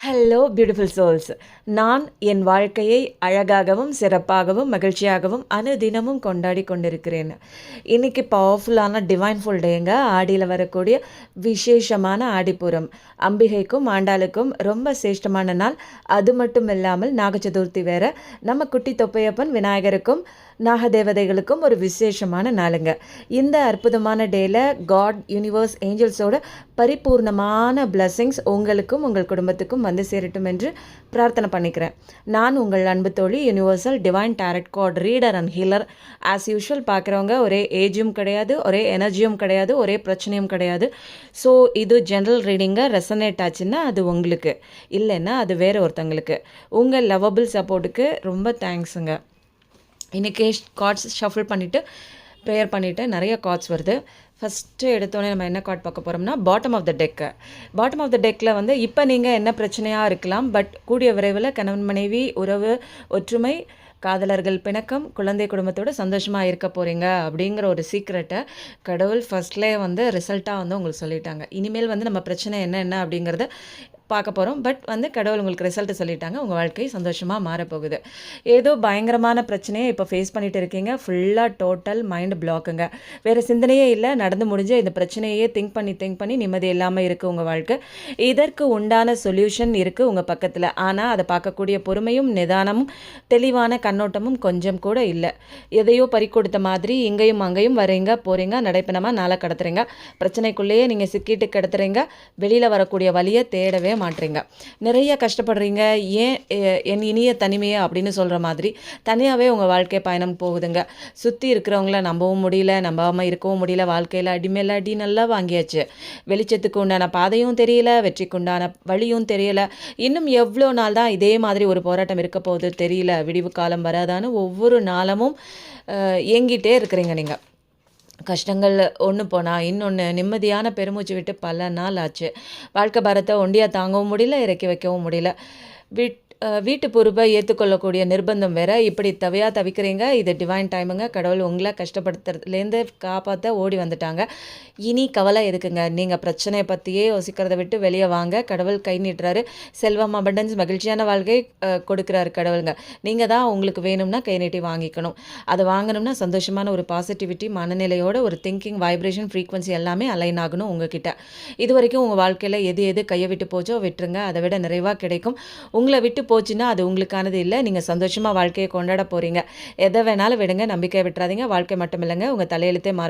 Hello beautiful souls நான் என் வாழ்க்கையை அழகாகவும் சிறப்பாகவும் மகிழ்ச்சியாகவும் அனுதினமும் கொண்டாடி கொண்டிருக்கிறேன். இன்றைக்கி பவர்ஃபுல்லான டிவைன் ஃபுல் டேங்க ஆடியில் வரக்கூடிய விசேஷமான ஆடிப்புறம் அம்பிகைக்கும் ஆண்டாளுக்கும் ரொம்ப சிரேஷ்டமான நாள். அது மட்டும் இல்லாமல் நாக சதுர்த்தி வேறு. நம்ம குட்டி தொப்பையப்பன் விநாயகருக்கும் நாகதேவதைகளுக்கும் ஒரு விசேஷமான நாளுங்க. இந்த அற்புதமான டேயில் காட் யூனிவர்ஸ் ஏஞ்சல்ஸோட பரிபூர்ணமான பிளஸ்ஸிங்ஸ் உங்களுக்கும் உங்கள் குடும்பத்துக்கும் வந்து சேரட்டும் என்று பிரார்த்தனை பண்ணிக்கிறேன். நான் உங்கள் அன்பு தோழி universal divine tarot card reader and healer as usual பார்க்குறவங்க ஒரே ஏஜும் கிடையாது ஒரே எனர்ஜியும் கிடையாது ஒரே பிரச்சனையும் கிடையாது. ஸோ இது ஜென்ரல் ரீடிங்காக ரெசனேட் ஆச்சுன்னா அது உங்களுக்கு. இல்லைன்னா அது வேறு ஒருத்தங்களுக்கு. உங்கள் லவபிள் சப்போர்ட்டுக்கு ரொம்ப தேங்க்ஸுங்க இன்றைக்கி கார்ட்ஸ் ஷஃபிள் பண்ணிவிட்டு ப்ரேயர் பண்ணிவிட்டு நிறைய கார்ட்ஸ் வருது. ஃபஸ்ட்டு எடுத்தோடனே நம்ம என்ன கார்ட் பார்க்க போகிறோம்னா bottom of the deck bottom of the டெக்கில் வந்து இப்போ நீங்கள் என்ன பிரச்சனையாக இருக்கலாம் பட் கூடிய விரைவில் கணவன் மனைவி உறவு ஒற்றுமை காதலர்கள் பிணக்கம் குழந்தை குடும்பத்தோட சந்தோஷமாக இருக்க போகிறீங்க அப்படிங்கிற ஒரு சீக்ரெட்டை கடவுள் ஃபஸ்ட்லேயே வந்து ரிசல்ட்டாக வந்து உங்களுக்கு சொல்லிட்டாங்க. இனிமேல் வந்து நம்ம பிரச்சனை என்ன என்ன அப்படிங்கிறத பார்க்க போகிறோம் பட் வந்து கடவுள் உங்களுக்கு ரிசல்ட் சொல்லிட்டாங்க. உங்கள் வாழ்க்கை சந்தோஷமாக மாறப்போகுது. ஏதோ பயங்கரமான பிரச்சனையை இப்போ ஃபேஸ் பண்ணிட்டு இருக்கீங்க. ஃபுல்லாக டோட்டல் மைண்ட் பிளாக்குங்க வேறு சிந்தனையே இல்லை. நடந்து முடிஞ்ச இந்த பிரச்சனையே திங்க் பண்ணி திங்க் பண்ணி நிம்மதி இல்லாமல் இருக்குது உங்கள் வாழ்க்கை. இதற்கு உண்டான சொல்யூஷன் இருக்குது உங்கள் பக்கத்தில். ஆனால் அதை பார்க்கக்கூடிய பொறுமையும் நிதானமும் தெளிவான கண்ணோட்டமும் கொஞ்சம் கூட இல்லை. எதையோ பறி கொடுத்த மாதிரி இங்கேயும் அங்கேயும் வரீங்க போகிறீங்க நடைப்பணமாக நாளை கடத்துறீங்க. பிரச்சனைக்குள்ளேயே நீங்கள் சிக்கிட்டு கிடத்துறீங்க. வெளியில் வரக்கூடிய வழியை தேடவே மாட்றீங்க. நிறைய கஷ்டப்படுறீங்க. ஏன் எ- என் இனிய தனிமையை அப்படின்னு சொல்கிற மாதிரி தனியாகவே உங்கள் வாழ்க்கை பயணம் போகுதுங்க. சுற்றி இருக்கிறவங்கள நம்பவும் முடியல நம்பாமல் இருக்கவும் முடியல வாழ்க்கையில் அடிமேல அடி நல்லா வாங்கியாச்சு. வெளிச்சத்துக்கு உண்டான பாதையும் தெரியல வெற்றிக்கு உண்டான வழியும் தெரியல. இன்னும் எவ்வளோ நாள் தான் இதே மாதிரி ஒரு போராட்டம் இருக்க போகுது தெரியல. விடிவு காலம் வராதான்னு ஒவ்வொரு நாளமும் இயங்கிட்டே ஏங்கிட்டே இருக்கிறீங்க நீங்கள் கஷ்டங்கள் ஒன்று போனால் இன்னொன்று நிம்மதியான பெருமூச்சு விட்டு பல நாள் ஆச்சு. வாழ்க்கை பாரத்தை ஒண்டியாக தாங்கவும் முடியல இறக்கி வைக்கவும் முடியல. விட் வீட்டு பொறுப்பை ஏற்றுக்கொள்ளக்கூடிய நிர்பந்தம் வேற. இப்படி தவையாக தவிக்கிறீங்க. இது டிவைன் டைமுங்க கடவுள் உங்களை கஷ்டப்படுத்துறதுலேருந்து காப்பாற்ற ஓடி வந்துட்டாங்க. இனி கவலை எதுக்குங்க? நீங்கள் பிரச்சனையை பற்றியே யோசிக்கிறத விட்டு வெளியே வாங்க. கடவுள் கை நீட்டுறாரு. செல்வம் அபண்டன்ஸ் மகிழ்ச்சியான வாழ்க்கை கொடுக்குறாரு கடவுளுங்க. நீங்கள் தான் உங்களுக்கு வேணும்னா கை நீட்டி வாங்கிக்கணும். அதை வாங்கணும்னா சந்தோஷமான ஒரு பாசிட்டிவிட்டி மனநிலையோட ஒரு திங்கிங் வைப்ரேஷன் ஃப்ரீக்வன்சி எல்லாமே அலைன் ஆகணும் உங்ககிட்ட. இது வரைக்கும் உங்கள் வாழ்க்கையில் எது எது கையை விட்டு போச்சோ விட்டுருங்க. அதை விட நிறைவாக கிடைக்கும். உங்களை விட்டு போச்சுன்னா அது உங்களுக்கானது இல்லை. நீங்கள் சந்தோஷமாக வாழ்க்கையை கொண்டாட போகிறீங்க எதை வேணாலும் விடுங்க. நம்பிக்கை விட்டுறாதீங்க. வாழ்க்கை மட்டும் இல்லைங்க உங்கள் தலையெழுத்தே மாற